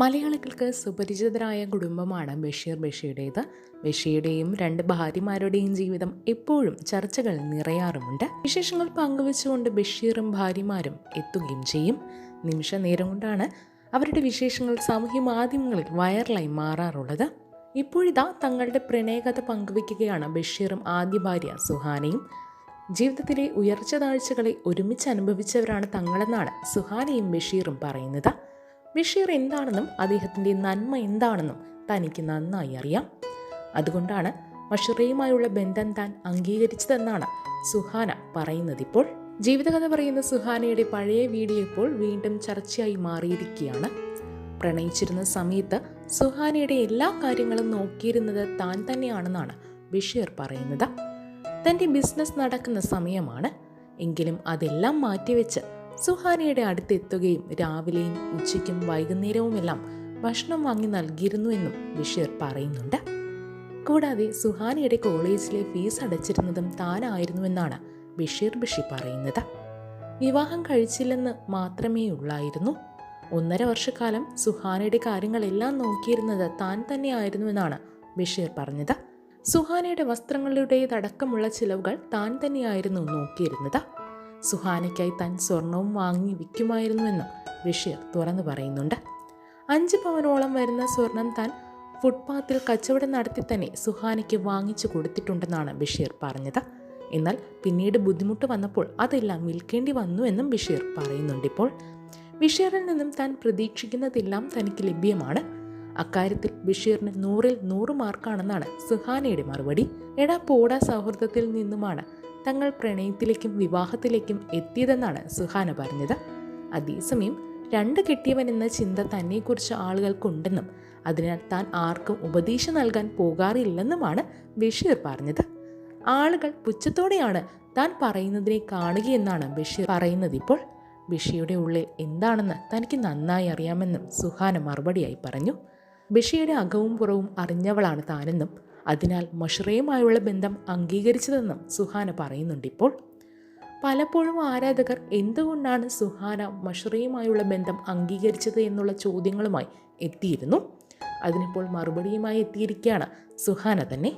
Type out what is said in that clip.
മലയാളികൾക്ക് സുപരിചിതരായ കുടുംബമാണ് ബഷീർ ബഷീറുടേത് ബഷീറുടെയും രണ്ട് ഭാര്യമാരുടെയും ജീവിതം എപ്പോഴും ചർച്ചകൾ നിറയാറുമുണ്ട്. വിശേഷങ്ങൾ പങ്കുവെച്ചുകൊണ്ട് ബഷീറും ഭാര്യമാരും എത്തുകയും ചെയ്യും. നിമിഷ നേരം കൊണ്ടാണ് അവരുടെ വിശേഷങ്ങൾ സാമൂഹ്യ മാധ്യമങ്ങളിൽ വൈറലായി മാറാറുള്ളത്. ഇപ്പോഴിതാ തങ്ങളുടെ പ്രണയകഥ പങ്കുവയ്ക്കുകയാണ് ബഷീറും ആദ്യ ഭാര്യ സുഹാനയും. ജീവിതത്തിലെ ഉയർച്ച താഴ്ചകളെ ഒരുമിച്ച് അനുഭവിച്ചവരാണ് തങ്ങളെന്നാണ് സുഹാനയും ബഷീറും പറയുന്നത്. ബഷീർ എന്താണെന്നും അദ്ദേഹത്തിന്റെ നന്മ എന്താണെന്നും തനിക്ക് നന്നായി അറിയാം. അതുകൊണ്ടാണ് ബഷീറയുമായുള്ള ബന്ധം താൻ അംഗീകരിച്ചതെന്നാണ് സുഹാന പറയുന്നത് ഇപ്പോൾ. ജീവിതകഥ പറയുന്ന സുഹാനയുടെ പഴയ വീഡിയോ ഇപ്പോൾ വീണ്ടും ചർച്ചയായി മാറിയിരിക്കുകയാണ്. പ്രണയിച്ചിരുന്ന സമയത്ത് സുഹാനയുടെ എല്ലാ കാര്യങ്ങളും നോക്കിയിരുന്നത് താൻ തന്നെയാണെന്നാണ് ബഷീർ പറയുന്നത്. തന്റെ ബിസിനസ് നടക്കുന്ന സമയമാണ്. എങ്കിലും അതെല്ലാം മാറ്റിവെച്ച് സുഹാനയുടെ അടുത്തെത്തുകയും രാവിലെയും ഉച്ചയ്ക്കും വൈകുന്നേരവുമെല്ലാം ഭക്ഷണം വാങ്ങി നൽകിയിരുന്നു എന്നും ബഷീർ പറയുന്നുണ്ട്. കൂടാതെ സുഹാനയുടെ കോളേജിലെ ഫീസ് അടച്ചിരുന്നതും താനായിരുന്നുവെന്നാണ് ബഷീർ ബഷി പറയുന്നത്. വിവാഹം കഴിച്ചില്ലെന്ന് മാത്രമേ ഉള്ളായിരുന്നു ഒന്നര വർഷക്കാലം സുഹാനയുടെ കാര്യങ്ങളെല്ലാം നോക്കിയിരുന്നത് താൻ തന്നെയായിരുന്നുവെന്നാണ് ബഷീർ പറഞ്ഞത്. സുഹാനയുടെ വസ്ത്രങ്ങളുടേതടക്കമുള്ള ചിലവുകൾ താൻ തന്നെയായിരുന്നു നോക്കിയിരുന്നത്. സുഹാനയ്ക്കായി താൻ സ്വർണവും വാങ്ങി വിൽക്കുമായിരുന്നുവെന്നും ബഷീർ തുറന്നു പറയുന്നുണ്ട്. അഞ്ച് പവനോളം വരുന്ന സ്വർണം താൻ ഫുട്പാത്തിൽ കച്ചവടം നടത്തി തന്നെ സുഹാനയ്ക്ക് വാങ്ങിച്ചു കൊടുത്തിട്ടുണ്ടെന്നാണ് ബഷീർ പറഞ്ഞത്. എന്നാൽ പിന്നീട് ബുദ്ധിമുട്ട് വന്നപ്പോൾ അതെല്ലാം വിൽക്കേണ്ടി വന്നു എന്നും ബഷീർ പറയുന്നുണ്ടിപ്പോൾ ബഷീറിൽ നിന്നും താൻ പ്രതീക്ഷിക്കുന്നതെല്ലാം തനിക്ക് ലഭ്യമാണ്. അക്കാര്യത്തിൽ ബഷീറിന് നൂറിൽ നൂറ് മാർക്കാണെന്നാണ് സുഹാനയുടെ മറുപടി. എടാ പോടാ സൗഹൃദത്തിൽ നിന്നുമാണ് തങ്ങൾ പ്രണയത്തിലേക്കും വിവാഹത്തിലേക്കും എത്തിയതെന്നാണ് സുഹാന പറഞ്ഞത്. അതേസമയം രണ്ട് കെട്ടിയവൻ എന്ന ചിന്ത തന്നെക്കുറിച്ച് ആളുകൾക്കുണ്ടെന്നും അതിനാൽ താൻ ആർക്കും ഉപദേശം നൽകാൻ പോകാറില്ലെന്നുമാണ് ബഷീർ പറഞ്ഞത്. ആളുകൾ പുച്ഛത്തോടെയാണ് താൻ പറയുന്നതിനെ കാണുകയെന്നാണ് ബഷീർ പറയുന്നത് ഇപ്പോൾ. ബഷിയുടെ ഉള്ളിൽ എന്താണെന്ന് തനിക്ക് നന്നായി അറിയാമെന്നും സുഹാന മറുപടിയായി പറഞ്ഞു. ബഷിയുടെ അകവും പുറവും അറിഞ്ഞവളാണ് താനെന്നും അതിനാൽ മഷ്റയുമായുള്ള ബന്ധം അംഗീകരിച്ചതെന്നും സുഹാന പറയുന്നുണ്ടിപ്പോൾ. പലപ്പോഴും ആരാധകർ എന്തുകൊണ്ടാണ് സുഹാന മഷ്റയുമായുള്ള ബന്ധം അംഗീകരിച്ചത് എന്നുള്ള ചോദ്യങ്ങളുമായി എത്തിയിരുന്നു. അതിനിപ്പോൾ മറുപടിയുമായി എത്തിയിരിക്കുകയാണ് സുഹാന തന്നെ.